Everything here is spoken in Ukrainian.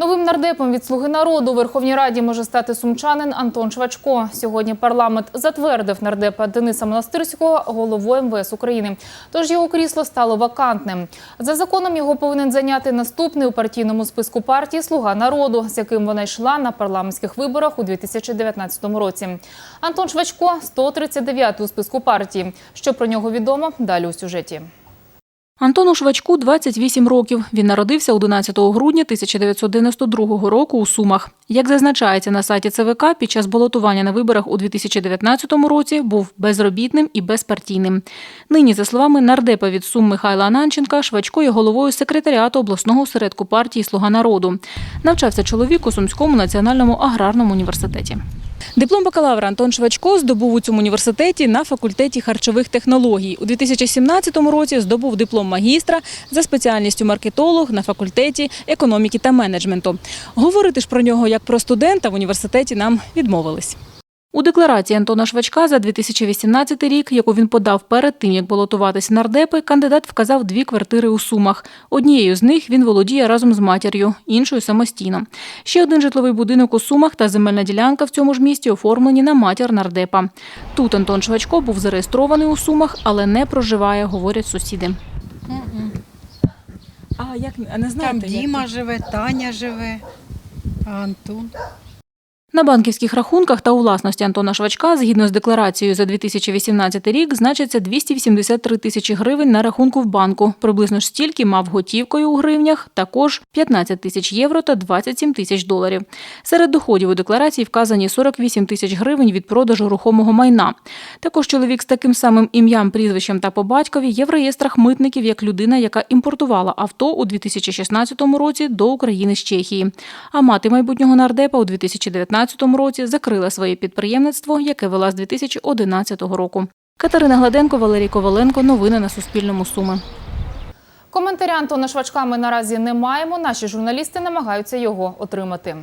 Новим нардепом від «Слуги народу» у Верховній Раді може стати сумчанин Антон Швачко. Сьогодні парламент затвердив нардепа Дениса Монастирського головою МВС України. Тож його крісло стало вакантним. За законом його повинен зайняти наступний у партійному списку партії «Слуга народу», з яким вона йшла на парламентських виборах у 2019 році. Антон Швачко – 139 у списку партії. Що про нього відомо, далі у сюжеті. Антону Швачку 28 років. Він народився 11 грудня 1992 року у Сумах. Як зазначається на сайті ЦВК, під час балотування на виборах у 2019 році був безробітним і безпартійним. Нині, за словами нардепа від Сум Михайла Ананченка, Швачко є головою секретаріату обласного осередку партії Слуга народу. Навчався чоловік у Сумському національному аграрному університеті. Диплом бакалавра Антон Швачко здобув у цьому університеті на факультеті харчових технологій. У 2017 році здобув диплом магістра за спеціальністю маркетолог на факультеті економіки та менеджменту. Говорити ж про нього як про студента в університеті нам відмовились. У декларації Антона Швачка за 2018 рік, яку він подав перед тим, як балотуватись в нардепи, кандидат вказав дві квартири у Сумах. Однією з них він володіє разом з матір'ю, іншою самостійно. Ще один житловий будинок у Сумах та земельна ділянка в цьому ж місті оформлені на матір нардепа. Тут Антон Швачко був зареєстрований у Сумах, але не проживає, говорять сусіди. А як а не Там Діма живе, Таня живе, а Антон. На банківських рахунках та у власності Антона Швачка, згідно з декларацією за 2018 рік, значиться 283 тисячі гривень на рахунку в банку. Приблизно ж стільки мав готівкою у гривнях, також 15 тисяч євро та 27 тисяч доларів. Серед доходів у декларації вказані 48 тисяч гривень від продажу рухомого майна. Також чоловік з таким самим ім'ям, прізвищем та по батькові є в реєстрах митників як людина, яка імпортувала авто у 2016 році до України з Чехії. А мати майбутнього нардепа у 2019 році закрила своє підприємництво, яке вела з 2011 року. Катерина Гладенко, Валерій Коваленко. Новини на Суспільному. Суми. Коментаря Антона Швачка ми наразі не маємо. Наші журналісти намагаються його отримати.